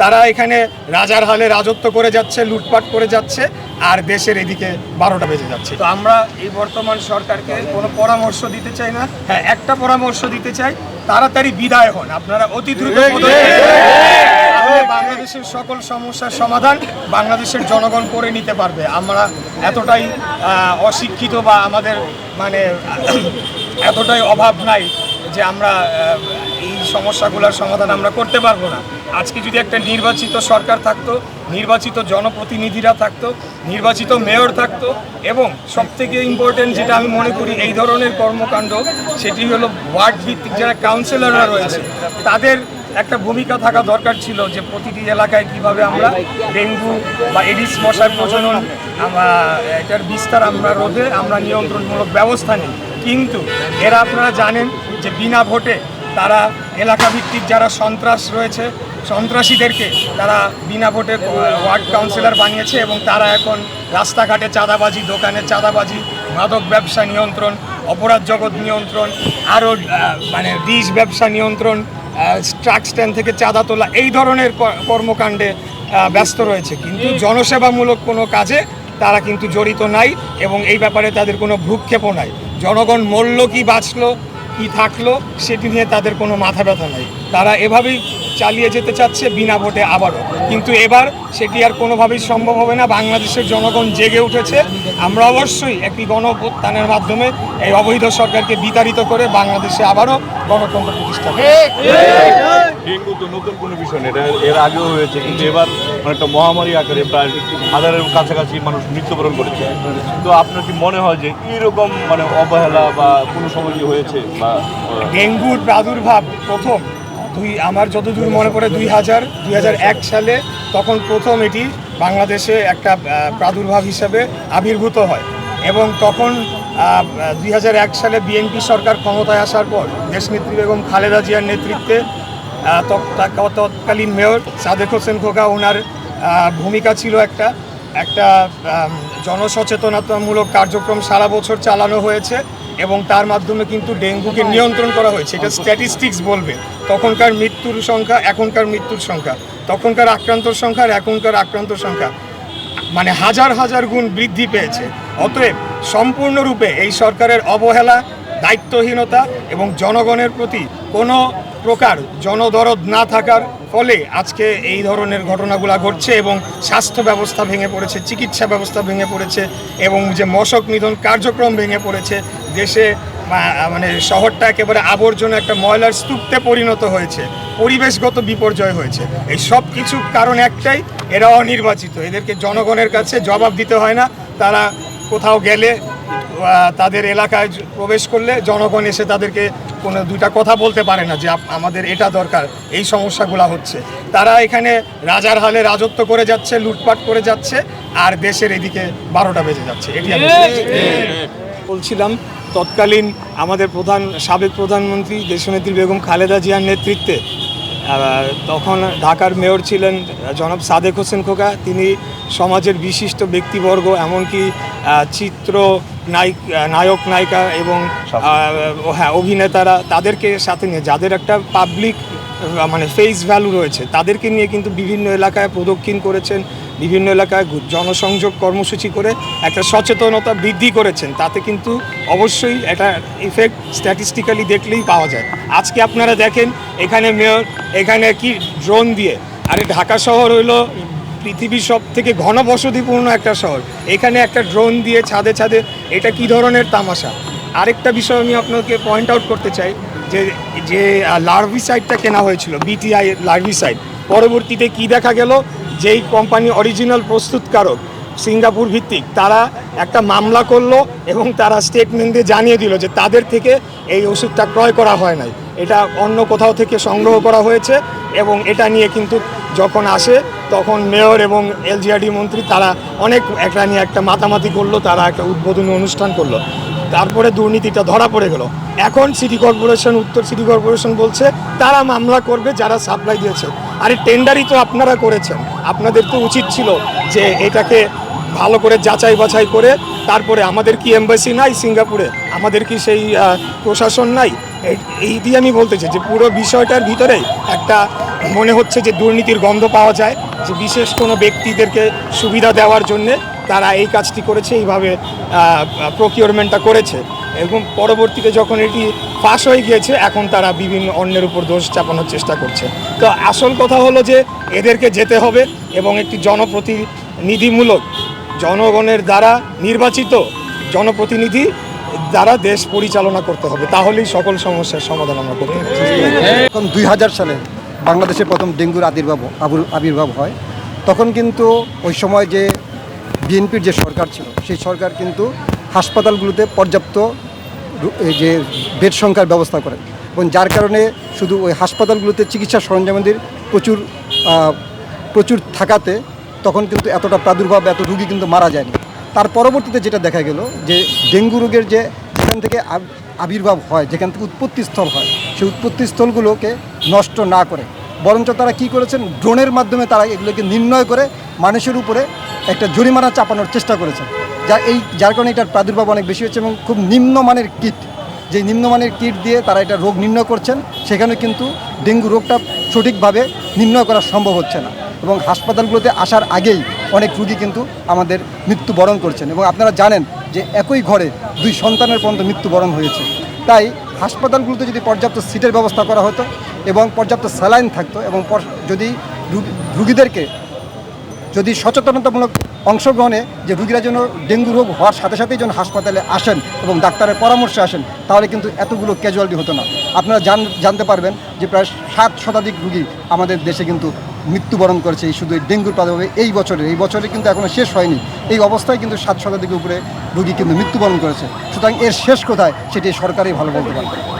তারা এখানে রাজার হালে রাজত্ব করে যাচ্ছে লুটপাট করে যাচ্ছে আর দেশের এদিকে বারোটা বেজে যাচ্ছে। তো আমরা এই বর্তমান সরকারকে কোনো পরামর্শ দিতে চাই না। হ্যাঁ একটা পরামর্শ দিতে চাই তাড়াতাড়ি বিদায় হন। আপনারা অতি দ্রুত বাংলাদেশের সকল সমস্যার সমাধান বাংলাদেশের জনগণ করে নিতে পারবে। আমরা এতটাই অশিক্ষিত বা আমাদের মানে এতটাই অভাব নাই যে আমরা এই সমস্যাগুলোর সমাধান আমরা করতে পারব না। আজকে যদি একটা নির্বাচিত সরকার থাকতো, নির্বাচিত জনপ্রতিনিধিরা থাকতো, নির্বাচিত মেয়র থাকতো, এবং সবথেকে ইম্পর্টেন্ট যেটা আমি মনে করি এই ধরনের কর্মকাণ্ড, সেটি হলো ওয়ার্ড ভিত্তিক যারা কাউন্সিলররা রয়েছে, তাদের একটা ভূমিকা থাকা দরকার ছিল যে প্রতিটি এলাকায় কীভাবে আমরা ডেঙ্গু বা এডিস মশার প্রজনন এটার বিস্তার আমরা রোধে আমরা নিয়ন্ত্রণমূলক ব্যবস্থা নিই। কিন্তু এরা আপনারা জানেন যে বিনা ভোটে তারা এলাকা ভিত্তিক যারা সন্ত্রাস রয়েছে, সন্ত্রাসীদেরকে তারা বিনা ভোটে ওয়ার্ড কাউন্সিলর বানিয়েছে এবং তারা এখন রাস্তাঘাটে চাঁদাবাজি, দোকানে চাঁদাবাজি, মাদক ব্যবসা নিয়ন্ত্রণ, অপরাধ জগৎ নিয়ন্ত্রণ, আরও মানে ডিশ ব্যবসা নিয়ন্ত্রণ ট্রাক স্ট্যান্ড থেকে চাঁদা তোলা, এই ধরনের কর্মকাণ্ডে ব্যস্ত রয়েছে। কিন্তু জনসেবামূলক কোনো কাজে তারা কিন্তু জড়িত নাই এবং এই ব্যাপারে তাদের কোনো ভ্রুক্ষেপও নাই। জনগণ মরল কি বাঁচলো কি থাকল সেটি নিয়ে তাদের কোনো মাথা ব্যথা নাই। তারা এভাবেই চালিয়ে যেতে চাচ্ছে বিনা ভোটে আবারও। কিন্তু এবার সেটি আর কোনোভাবেই সম্ভব হবে না। বাংলাদেশের জনগণ জেগে উঠেছে। আমরা অবশ্যই একটি গণপ্রত্যানের মাধ্যমে এই অবৈধ সরকারকে বিতাড়িত করে বাংলাদেশে আবারও গণতন্ত্র প্রতিষ্ঠা। ডেঙ্গু তো নতুন কোনো বিষয় না এটা এর আগেও হয়েছে কিন্তু এবার অনেকটা মহামারী আকারে প্রায় হাজারের কাছাকাছি মানুষ মৃত্যুবরণ করেছে। তো আপনার কি মনে হয় যে এরকম মানে অবহেলা বা কোনো সময় হয়েছে? বা ডেঙ্গুর প্রাদুর্ভাব প্রথম। দুই, আমার যতদূর মনে পড়ে দুই হাজার দুই হাজার এক সালে তখন প্রথম এটি বাংলাদেশে একটা প্রাদুর্ভাব হিসেবে আবির্ভূত হয়। এবং তখন দুই হাজার এক সালে বিএনপি সরকার ক্ষমতায় আসার পর দেশনেত্রী বেগম খালেদা জিয়ার নেতৃত্বে তৎকালীন মেয়র সাদেক হোসেন খোকা ওনার ভূমিকা ছিল একটা। একটা জনসচেতনতামূলক কার্যক্রম সারা বছর চালানো হয়েছে। এবং তার মাধ্যমে কিন্তু ডেঙ্গুকে নিয়ন্ত্রণ করা হয়েছে। এটা স্ট্যাটিস্টিক্স বলবে। তখনকার মৃত্যুর সংখ্যা এখনকার মৃত্যুর সংখ্যা। তখনকার আক্রান্তর সংখ্যা আর এখনকার আক্রান্তর সংখ্যা। মানে হাজার হাজার গুণ বৃদ্ধি পেয়েছে। অতএব সম্পূর্ণরূপে এই সরকারের অবহেলা দায়িত্বহীনতা এবং জনগণের প্রতি কোনো প্রকার জনদরদ না থাকার ফলে আজকে এই ধরনের ঘটনাগুলো ঘটছে এবং স্বাস্থ্য ব্যবস্থা ভেঙে পড়েছে, চিকিৎসা ব্যবস্থা ভেঙে পড়েছে এবং যে মশক নিধন কার্যক্রম ভেঙে পড়েছে, দেশে মানে শহরটা একেবারে আবর্জনা একটা ময়লার স্তূপতে পরিণত হয়েছে, পরিবেশগত বিপর্যয় হয়েছে। এই সব কিছু কারণ একটাই, এরা অনির্বাচিত। এদেরকে জনগণের কাছে জবাব দিতে হয় না। তারা কোথাও গেলে তাদের এলাকায় প্রবেশ করলে জনগণ এসে তাদেরকে কোনো দুইটা কথা বলতে পারে না যে আমাদের এটা দরকার এই সমস্যাগুলো হচ্ছে। তারা এখানে রাজার হালে রাজত্ব করে যাচ্ছে লুটপাট করে যাচ্ছে আর দেশের এদিকে বারোটা বেজে যাচ্ছে। এটি আমি বলছিলাম তৎকালীন আমাদের প্রধান সাবেক প্রধানমন্ত্রী দেশনেত্রী বেগম খালেদা জিয়ার নেতৃত্বে তখন ঢাকার মেয়র ছিলেন জনাব সাদেক হোসেন খোকা। তিনি সমাজের বিশিষ্ট ব্যক্তিবর্গ এমনকি চিত্র নায়ক নায়ক নায়িকা এবং হ্যাঁ অভিনেতারা তাদেরকে সাথে নিয়ে যাদের একটা পাবলিক মানে ফেস ভ্যালু রয়েছে তাদেরকে নিয়ে কিন্তু বিভিন্ন এলাকায় প্রদক্ষিণ করেছেন বিভিন্ন এলাকায় জনসংযোগ কর্মসূচি করে একটা সচেতনতা বৃদ্ধি করেছেন। তাতে কিন্তু অবশ্যই একটা ইফেক্ট স্ট্যাটিস্টিক্যালি দেখলেই পাওয়া যায়। আজকে আপনারা দেখেন এখানে মেয়র এখানে কি ড্রোন দিয়ে আরে ঢাকা শহর হইল পৃথিবীর সব থেকে ঘনবসতিপূর্ণ একটা শহর। এখানে একটা ড্রোন দিয়ে ছাদে ছাদে এটা কি ধরনের তামাশা? আরেকটা বিষয় আমি আপনাকে পয়েন্ট আউট করতে চাই, যে যে লার্ভিসাইডটা কেনা হয়েছিল বিটিআই লার্ভিসাইড পরবর্তীতে কি দেখা গেল? যেই কোম্পানি অরিজিনাল প্রস্তুতকারক, সিঙ্গাপুর ভিত্তিক, তারা একটা মামলা করল এবং তারা স্টেটমেন্ট দিয়ে জানিয়ে দিল যে তাদের থেকে এই ওষুধটা ক্রয় করা হয় নাই। এটা অন্য কোথাও থেকে সংগ্রহ করা হয়েছে এবং এটা নিয়ে কিন্তু যখন আসে তখন মেয়র এবং এলজিআরডি মন্ত্রী, তারা অনেক একটা নিয়ে একটা মাতামাতি করল, তারা একটা উদ্বোধনী অনুষ্ঠান করল। তারপরে দুর্নীতিটা ধরা পড়ে গেল। এখন সিটি কর্পোরেশন, উত্তর সিটি কর্পোরেশন বলছে, তারা মামলা করবে, যারা সাপ্লাই দিয়েছে। আরে, টেন্ডারই তো আপনারা করেছেন। আপনাদের তো উচিত ছিল যে এটাকে ভালো করে যাচাই বাছাই করে, তারপরে আমাদের কি এম্বাসি নাই সিঙ্গাপুরে? আমাদের কি সেই প্রশাসন নাই? এই- দিয়ে আমি বলতে চাই যে পুরো বিষয়টার ভিতরে একটা মনে হচ্ছে যে দুর্নীতির গন্ধ পাওয়া যায়, যে বিশেষ কোনো ব্যক্তিদেরকে সুবিধা দেওয়ার জন্যে তারা এই কাজটি করেছে, এইভাবে প্রকিউরমেন্টটা করেছে। এবং পরবর্তীতে যখন এটি ফাঁস হয়ে গিয়েছে, এখন তারা বিভিন্ন অন্যের উপর দোষ চাপানোর চেষ্টা করছে। তো আসল কথা হলো যে এদেরকে যেতে হবে এবং একটি জনপ্রতিনিধিমূলক, জনগণের দ্বারা নির্বাচিত জনপ্রতিনিধি দ্বারা দেশ পরিচালনা করতে হবে। তাহলেই সকল সমস্যার সমাধান আমরা করতে এখন দুই সালে বাংলাদেশে প্রথম ডেঙ্গুর আবির্ভাব, আবির- আবির্ভাব হয়। তখন কিন্তু ওই সময় যে বিএনপির যে সরকার ছিল, সেই সরকার কিন্তু হাসপাতালগুলোতে পর্যাপ্ত এই যে বেড সংখ্যার ব্যবস্থা করেন এবং যার কারণে শুধু ওই হাসপাতালগুলোতে চিকিৎসা সরঞ্জামাদির প্রচুর প্রচুর থাকাতে তখন কিন্তু এতটা প্রাদুর্ভাব, এত রুগী কিন্তু মারা যায়নি। তার পরবর্তীতে যেটা দেখা গেল যে ডেঙ্গু রোগের যে যেখান থেকে আবির্ভাব হয়, যেখান থেকে উৎপত্তি স্থল হয়, সেই উৎপত্তি স্থলগুলোকে নষ্ট না করে। বরঞ্চ তারা কি করেছেন? ড্রোনের মাধ্যমে তারা এগুলোকে নির্ণয় করে মানুষের উপরে একটা জরিমানা চাপানোর চেষ্টা করেছেন। যা এই, যার কারণে এটার প্রাদুর্ভাব অনেক বেশি হচ্ছে এবং খুব নিম্নমানের কিট, যে নিম্নমানের কিট দিয়ে তারা এটা রোগ নির্ণয় করছেন, সেখানে কিন্তু ডেঙ্গু রোগটা সঠিকভাবে নির্ণয় করা সম্ভব হচ্ছে না এবং হাসপাতালগুলোতে আসার আগেই অনেক রুগী কিন্তু আমাদের মৃত্যুবরণ করছেন এবং আপনারা জানেন যে একই ঘরে দুই সন্তানের পর্যন্ত মৃত্যুবরণ হয়েছে। তাই হাসপাতালগুলোতে যদি পর্যাপ্ত সিটের ব্যবস্থা করা হতো এবং পর্যাপ্ত স্যালাইন থাকতো এবং যদি রুগীদেরকে যদি সচেতনতামূলক অংশগ্রহণে যে রুগীরা যেন ডেঙ্গু রোগ হওয়ার সাথে সাথেই যেন হাসপাতালে আসেন এবং ডাক্তারের পরামর্শে আসেন, তাহলে কিন্তু এতগুলো ক্যাজুয়ালিটি হতো না। আপনারা জান জানতে পারবেন যে প্রায় সাত শতাধিক রুগী আমাদের দেশে কিন্তু মৃত্যুবরণ করেছে এই শুধু এই ডেঙ্গুর প্রাদুর্ভাবে এই বছরে এই বছরে কিন্তু এখনও শেষ হয়নি। এই অবস্থায় কিন্তু সাত শতাধিক উপরে রোগী কিন্তু মৃত্যুবরণ করেছে। সুতরাং এর শেষ কোথায় সেটি সরকারই ভালো বলতে পারবে